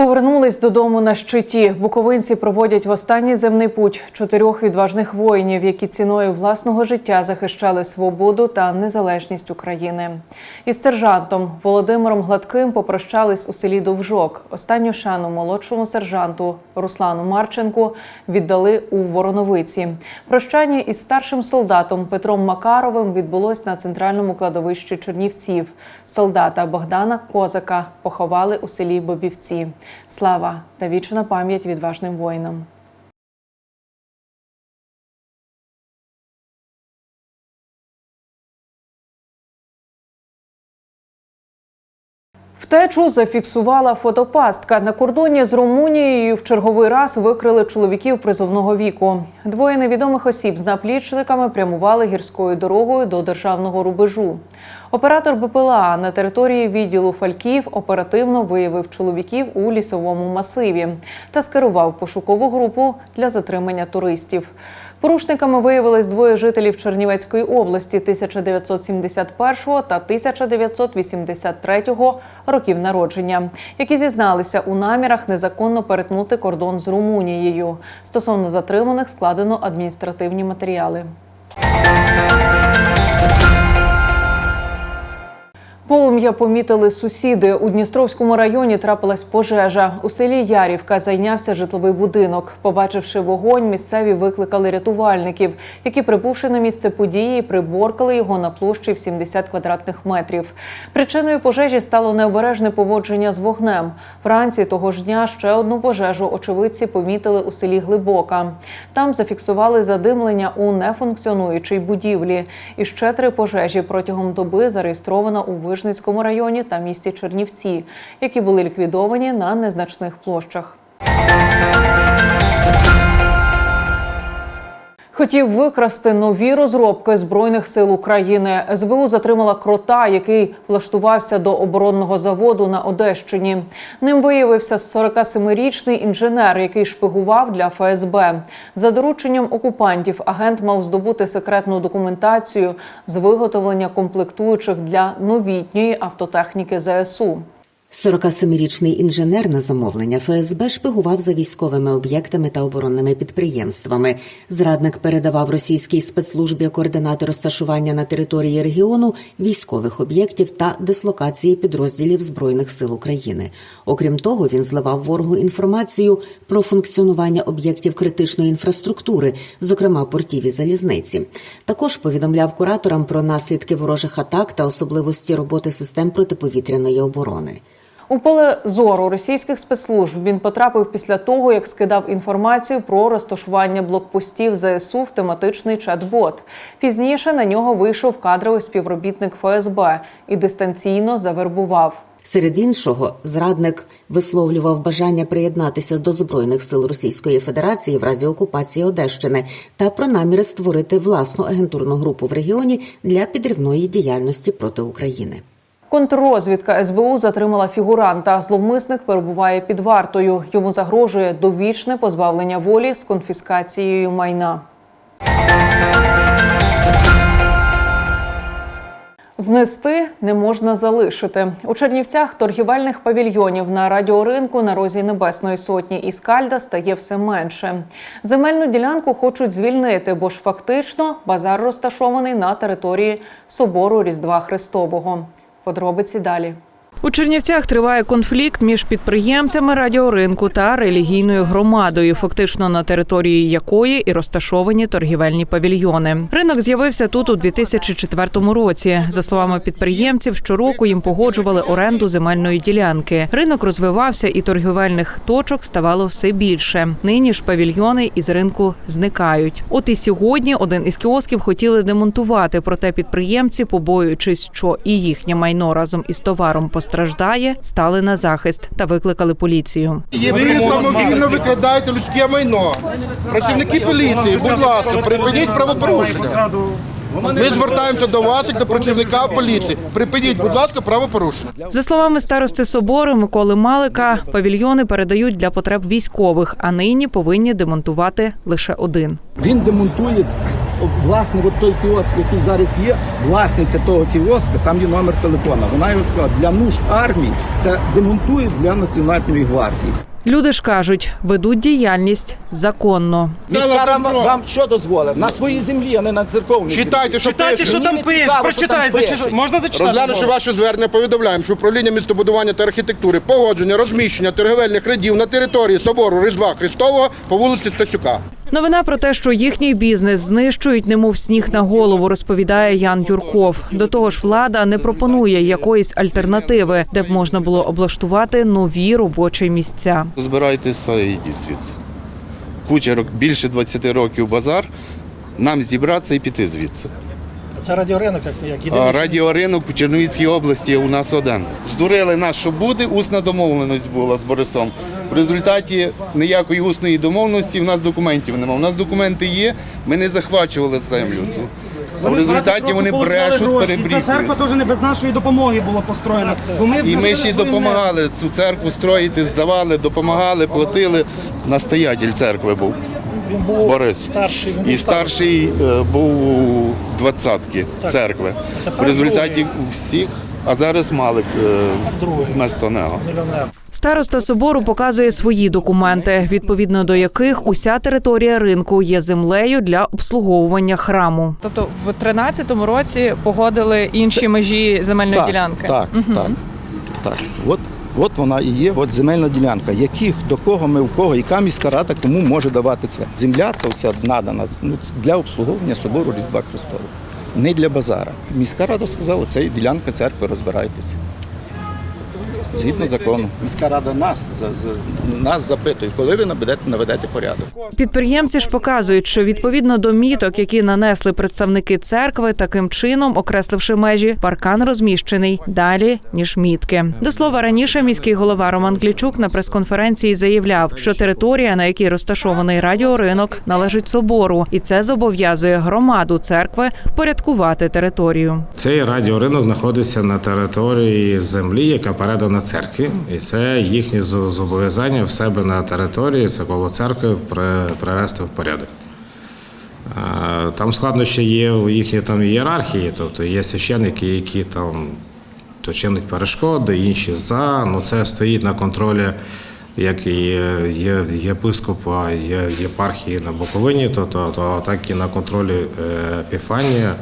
Повернулись додому на щиті. Буковинці проводять в останній земний путь чотирьох відважних воїнів, які ціною власного життя захищали свободу та незалежність України. Із сержантом Володимиром Гладким попрощались у селі Довжок. Останню шану молодшому сержанту Руслану Марченку віддали у Вороновиці. Прощання із старшим солдатом Петром Макаровим відбулось на центральному кладовищі Чернівців. Солдата Богдана Козака поховали у селі Бобівці. Слава та вічна пам'ять відважним воїнам. Втечу зафіксувала фотопастка. На кордоні з Румунією в черговий раз викрили чоловіків призовного віку. Двоє невідомих осіб з наплічниками прямували гірською дорогою до державного рубежу. Оператор БПЛА на території відділу Фальків оперативно виявив чоловіків у лісовому масиві та скерував пошукову групу для затримання туристів. Порушниками виявились двоє жителів Чернівецької області 1971 та 1983 років народження, які зізналися у намірах незаконно перетнути кордон з Румунією. Стосовно затриманих складено адміністративні матеріали. Полум'я помітили сусіди. У Дністровському районі трапилась пожежа. У селі Ярівка зайнявся житловий будинок. Побачивши вогонь, місцеві викликали рятувальників, які, прибувши на місце події, приборкали його на площі в 70 квадратних метрів. Причиною пожежі стало необережне поводження з вогнем. Вранці того ж дня ще одну пожежу очевидці помітили у селі Глибока. Там зафіксували задимлення у нефункціонуючій будівлі. І ще три пожежі протягом доби зареєстровано у Вижницькому районі та місті Чернівці, які були ліквідовані на незначних площах. Хотів викрасти нові розробки збройних сил України. СБУ затримала крота, який влаштувався до оборонного заводу на Одещині. Ним виявився 47-річний інженер, який шпигував для ФСБ. За дорученням окупантів агент мав здобути секретну документацію з виготовлення комплектуючих для новітньої автотехніки ЗСУ. 47-річний інженер на замовлення ФСБ шпигував за військовими об'єктами та оборонними підприємствами. Зрадник передавав російській спецслужбі координати розташування на території регіону військових об'єктів та дислокації підрозділів збройних сил України. Окрім того, він зливав ворогу інформацію про функціонування об'єктів критичної інфраструктури, зокрема портів і залізниці. Також повідомляв кураторам про наслідки ворожих атак та особливості роботи систем протиповітряної оборони. У поле зору російських спецслужб він потрапив після того, як скидав інформацію про розташування блокпостів ЗСУ в тематичний чат-бот. Пізніше на нього вийшов кадровий співробітник ФСБ і дистанційно завербував. Серед іншого, зрадник висловлював бажання приєднатися до збройних сил Російської Федерації в разі окупації Одещини та про наміри створити власну агентурну групу в регіоні для підривної діяльності проти України. Контррозвідка СБУ затримала фігуранта. Зловмисник перебуває під вартою. Йому загрожує довічне позбавлення волі з конфіскацією майна. Знести не можна залишити у Чернівцях. Торгівельних павільйонів на радіоринку на розі Небесної Сотні і Скальда стає все менше. Земельну ділянку хочуть звільнити, бо ж фактично базар розташований на території собору Різдва Христового. Подробиці далі. У Чернівцях триває конфлікт між підприємцями радіоринку та релігійною громадою, фактично на території якої і розташовані торгівельні павільйони. Ринок з'явився тут у 2004 році. За словами підприємців, щороку їм погоджували оренду земельної ділянки. Ринок розвивався, і торгівельних точок ставало все більше. Нині ж павільйони із ринку зникають. От і сьогодні один із кіосків хотіли демонтувати, проте підприємці, побоюючись, що і їхнє майно разом із товаром постраждає, стали на захист та викликали поліцію. Ви самовільно викрадаєте людське майно. Працівники поліції, будь ласка, припиніть правопорушення. Ми звертаємося до вас, як до працівника поліції. Припиніть, будь ласка, правопорушення. За словами старости собору Миколи Малика, павільйони передають для потреб військових, а нині повинні демонтувати лише один. Він демонтує власне от той кіоск, який зараз є. Власниця того кіоска, там є номер телефона. Вона його сказала, для нужд армії це демонтує для Національної гвардії. Люди ж кажуть, ведуть діяльність законно. Міська рада вам що дозволив? На своїй землі, а не на церковній. Читайте, що Читайте, пише. що Мені там не пише, цікаво, прочитай, що там зачи- пише. можна зачитати? Розглянувши ваше звернення, повідомляємо, що управління містобудування та архітектури погодження розміщення торговельних рядів на території собору Різдва Христового по вулиці Стасюка. Новина про те, що їхній бізнес знищують, немов сніг на голову, розповідає Ян Юрков. До того ж, влада не пропонує якоїсь альтернативи, де б можна було облаштувати нові робочі місця. Збирайтеся і йдіть звідси. Куча більше 20 років базар. Нам зібратися і піти звідси. Це радіоринок, як, як єдиний. радіоринок у Чернівецькій області у нас один. Здурили нас, що буде, усна домовленість була з Борисом. В результаті ніякої усної домовленості в нас документів немає. У нас документи є, ми не захвачували землю цю. В результаті вони брешуть, Ця церква перебріхують. теж не без нашої допомоги була построєна. Бо ми І ми ще й допомагали цю церкву строїти, здавали, допомагали, платили. Настоятель церкви був. Він був Борис. старший. Він І був старший е, був у двадцятки церкви. В результаті всіх, а зараз Малик е, вместо нього. Староста собору показує свої документи, відповідно до яких уся територія ринку є землею для обслуговування храму. Тобто в 13-му році погодили інші межі земельної так, ділянки. Так, так, так. От, от вона і є, от земельна ділянка. Яких, до кого ми, в кого, яка міська рада кому може давати це? Земля це все надана ну, для обслуговування собору Різдва Христового. Не для базара. Міська рада сказала, це ділянка церкви, розбирайтеся. Згідно закону. Міська рада нас, за, за, нас запитує, коли ви наведете, наведете порядок. Підприємці ж показують, що відповідно до міток, які нанесли представники церкви, таким чином, окресливши межі, паркан розміщений далі ніж мітки. До слова, раніше міський голова Роман Клічук на прес-конференції заявляв, що територія, на якій розташований радіоринок, належить собору, і це зобов'язує громаду церкви впорядкувати територію. Цей радіоринок знаходиться на території землі, яка передана церкві, і це їхнє зобов'язання в себе на території, це коло церкви привести в порядок. Там складнощі є у їхній там ієрархії, тобто є священники, які там то перешкоди, інші за. Ну це стоїть на контролі як і є, єпископа, є єпархії на Буковині, то, то так і на контролі е, Епіфанія.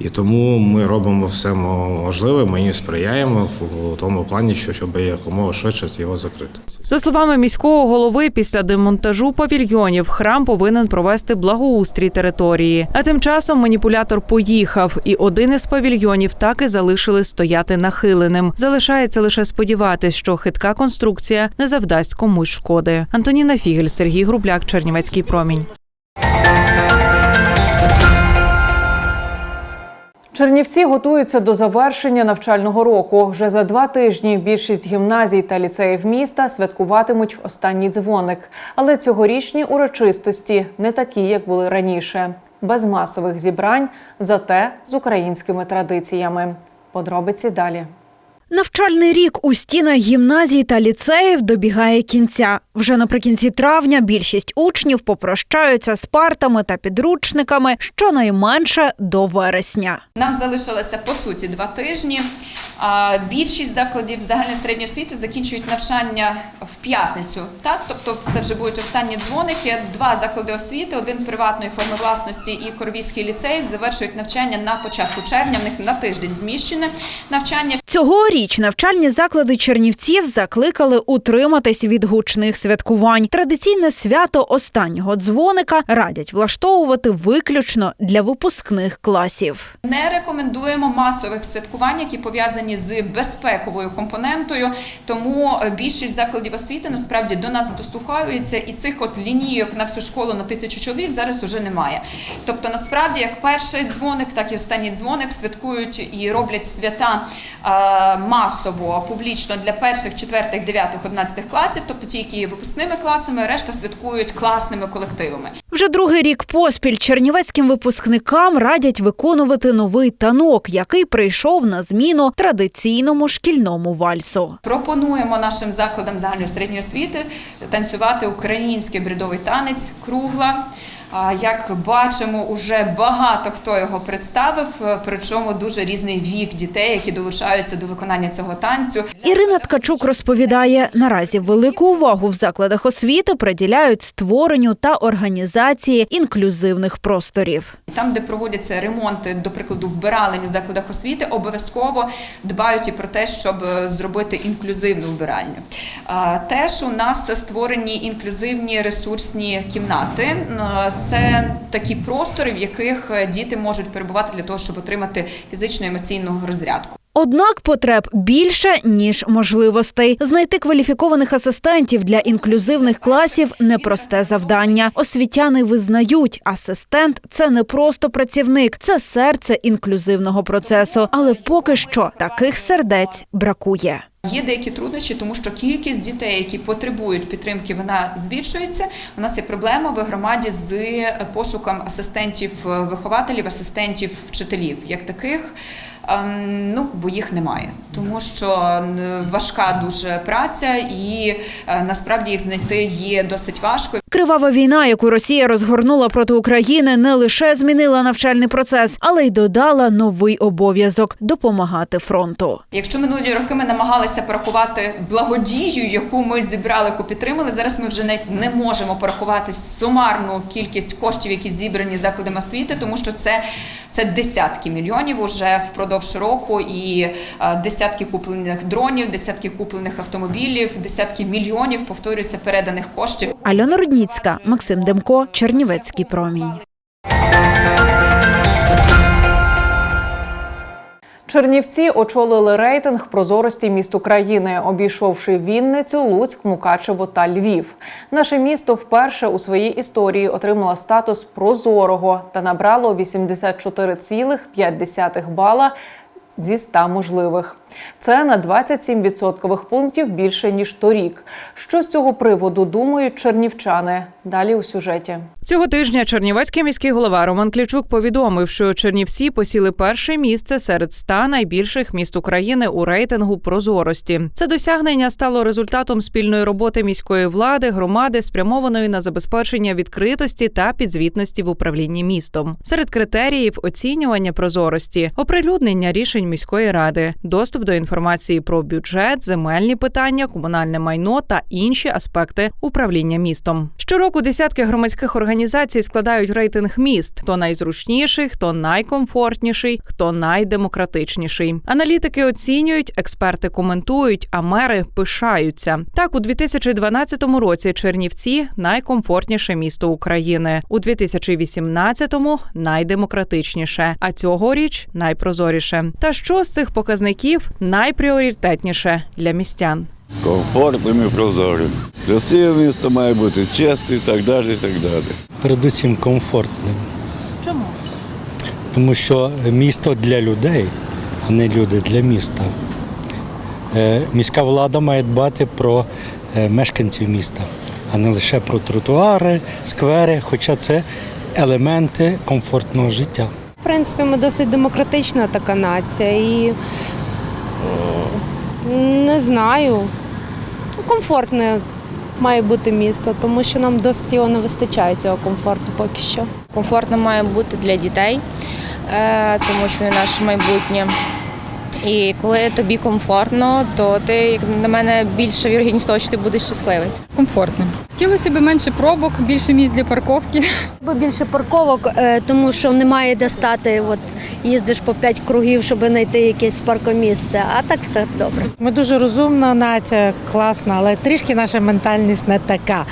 І тому ми робимо все можливе, ми їм сприяємо в, тому плані, що щоб якомога швидше його закрити. За словами міського голови, після демонтажу павільйонів храм повинен провести благоустрій території. А тим часом маніпулятор поїхав, і один із павільйонів так і залишили стояти нахиленим. Залишається лише сподіватись, що хитка конструкція не завдасть комусь шкоди. Антоніна Фігель, Сергій Грубляк, Чернівецький промінь. Чернівці готуються до завершення навчального року. Вже за два тижні більшість гімназій та ліцеїв міста святкуватимуть останній дзвоник. Але цьогорічні урочистості не такі, як були раніше, без масових зібрань, зате з українськими традиціями. Подробиці далі. Навчальний рік у стінах гімназій та ліцеїв добігає кінця. Вже наприкінці травня більшість учнів попрощаються з партами та підручниками щонайменше до вересня. Нам залишилося по суті два тижні. Більшість закладів загальної середньої освіти закінчують навчання в п'ятницю. Так, тобто це вже будуть останні дзвоники. Два заклади освіти, один приватної форми власності і Корвійський ліцей завершують навчання на початку червня. В них на тиждень зміщене навчання. Цьогоріч навчальні заклади Чернівців закликали утриматись від гучних святкувань. Традиційне свято останнього дзвоника радять влаштовувати виключно для випускних класів. Не рекомендуємо масових святкувань, які пов'язані з безпековою компонентою. Тому е, більшість закладів освіти насправді до нас дослухаються, і цих от лінійок на всю школу на тисячу чоловік зараз уже немає. Тобто, насправді, як перший дзвоник, так і останній дзвоник святкують і роблять свята масово публічно для перших, четвертих, дев'ятих, одинадцятих класів, тобто ті, які є випускними класами, решта святкують класними колективами. Вже другий рік поспіль чернівецьким випускникам радять виконувати новий танок, який прийшов на зміну традиційному шкільному вальсу. Пропонуємо нашим закладам загальної середньої освіти танцювати український бредовий танець кругла. Як бачимо, уже багато хто його представив, е, причому дуже різний вік дітей, які долучаються до виконання цього танцю. Ірина Ткачук розповідає, наразі велику увагу в закладах освіти приділяють створенню та організації інклюзивних просторів. Там, де проводяться ремонти, до прикладу, вбиралень у закладах освіти, обов'язково дбають і про те, щоб е, зробити інклюзивну вбиральню. Теж у нас створені інклюзивні ресурсні кімнати. Це такі простори, в яких е, діти можуть перебувати для того, щоб отримати фізичну емоційну розрядку. Однак потреб більше ніж можливостей. Знайти кваліфікованих асистентів для інклюзивних класів непросте завдання. Освітяни визнають, асистент це не просто працівник, це серце інклюзивного процесу. Але поки що таких сердець бракує. Є деякі труднощі, тому що кількість дітей, які потребують підтримки, вона збільшується. У нас є проблема в громаді з пошуком асистентів вихователів, асистентів вчителів, як таких. Ем, Ну, бо їх немає, тому що важка дуже праця, і е, насправді їх знайти є досить важко. Кривава війна, яку Росія розгорнула проти України, не лише змінила навчальний процес, але й додала новий обов'язок допомагати фронту. Якщо минулі роки ми намагалися порахувати благодію, яку ми зібрали, яку підтримали, зараз ми вже не, не можемо порахувати сумарну кількість коштів, які зібрані закладами освіти, тому що це, це десятки мільйонів уже впродовж року, і е, десятки куплених дронів, десятки куплених автомобілів, десятки мільйонів повторюється переданих коштів. Альона Рудніцька, Максим Демко, Чернівецький промінь. Чернівці очолили рейтинг прозорості міст України, обійшовши Вінницю, Луцьк, Мукачево та Львів. Наше місто вперше у своїй історії отримало статус прозорого та набрало 84,5 бала зі 100 можливих. Це на 27 відсоткових пунктів більше ніж торік. Що з цього приводу думають чернівчани? Далі у сюжеті. Цього тижня Чернівецький міський голова Роман Клічук повідомив, що Чернівці посіли перше місце серед ста найбільших міст України у рейтингу прозорості. Це досягнення стало результатом спільної роботи міської влади, громади, спрямованої на забезпечення відкритості та підзвітності в управлінні містом. Серед критеріїв оцінювання прозорості, оприлюднення рішень міської ради, доступ до інформації про бюджет, земельні питання, комунальне майно та інші аспекти управління містом. Щороку десятки громадських організацій складають рейтинг міст: хто найзручніший, хто найкомфортніший, хто найдемократичніший. Аналітики оцінюють, експерти коментують, а мери пишаються. Так, у 2012 році Чернівці найкомфортніше місто України, у 2018-му – найдемократичніше, а цьогоріч найпрозоріше. Та що з цих показників найпріоритетніше для містян? комфортним і прозорим. Красиве місто має бути чисте і так далі. і так далі. Передусім комфортним. Чому? Тому що місто для людей, а не люди для міста. Е, Міська влада має дбати про е, мешканців міста, а не лише про тротуари, сквери, хоча це елементи комфортного життя. В принципі, ми досить демократична така нація і не знаю. Комфортне має бути місто, тому що нам досить його не вистачає цього комфорту поки що. комфортно має бути для дітей, е, тому що вони наше майбутнє. І коли тобі комфортно, то ти, як на мене, більша вірогідність того, що ти будеш щасливий. комфортним. Хотілося б менше пробок, більше місць для парковки. Бо більше парковок, е, тому що немає де стати. От їздиш по п'ять кругів, щоб знайти якесь паркомісце. А так все добре. Ми дуже розумна нація, класна, але трішки наша ментальність не така.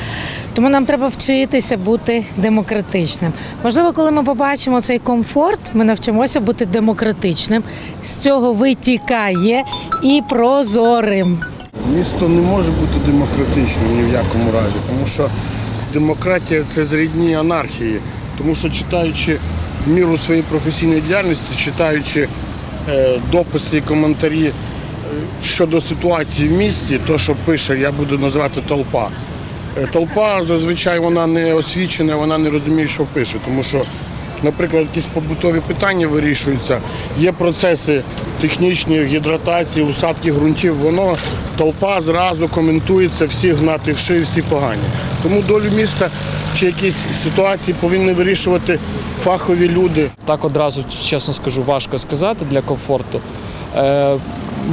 Тому нам треба вчитися бути демократичним. Можливо, коли ми побачимо цей комфорт, ми навчимося бути демократичним. З цього витікає і прозорим. Місто не може бути демократичним ні в якому разі, тому що демократія це зрідні анархії. Тому що читаючи в міру своєї професійної діяльності, читаючи е, дописи і коментарі щодо ситуації в місті, то, що пише, я буду називати толпа. Е, Толпа зазвичай вона не освічена, вона не розуміє, що пише, тому що, наприклад, якісь побутові питання вирішуються, є процеси технічні, гідратації, усадки ґрунтів, воно толпа зразу коментується, всі гнати вши, всі погані. Тому долю міста чи якісь ситуації повинні вирішувати фахові люди. Так одразу, чесно скажу, важко сказати для комфорту.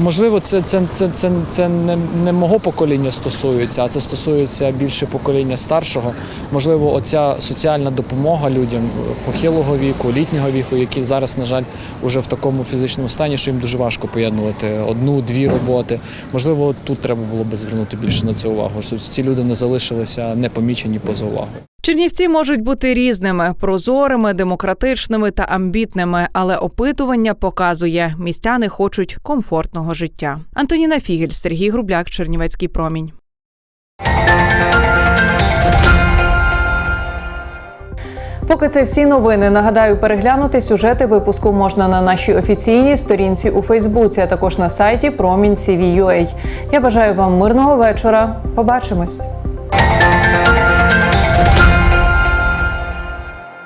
Можливо, це, це, це, це, це не, не мого покоління стосується, а це стосується більше покоління старшого. Можливо, оця соціальна допомога людям похилого віку, літнього віку, які зараз, на жаль, уже в такому фізичному стані, що їм дуже важко поєднувати одну-дві роботи. Можливо, тут треба було би звернути більше на це увагу, щоб ці люди не залишилися непомічені поза увагою. Чернівці можуть бути різними: прозорими, демократичними та амбітними, але опитування показує, містяни хочуть комфортного життя. Антоніна Фігель, Сергій Грубляк, Чернівецький промінь. Поки це всі новини. Нагадаю, переглянути сюжети випуску можна на нашій офіційній сторінці у Фейсбуці, а також на сайті Промінь.CVUA. Я бажаю вам мирного вечора. Побачимось.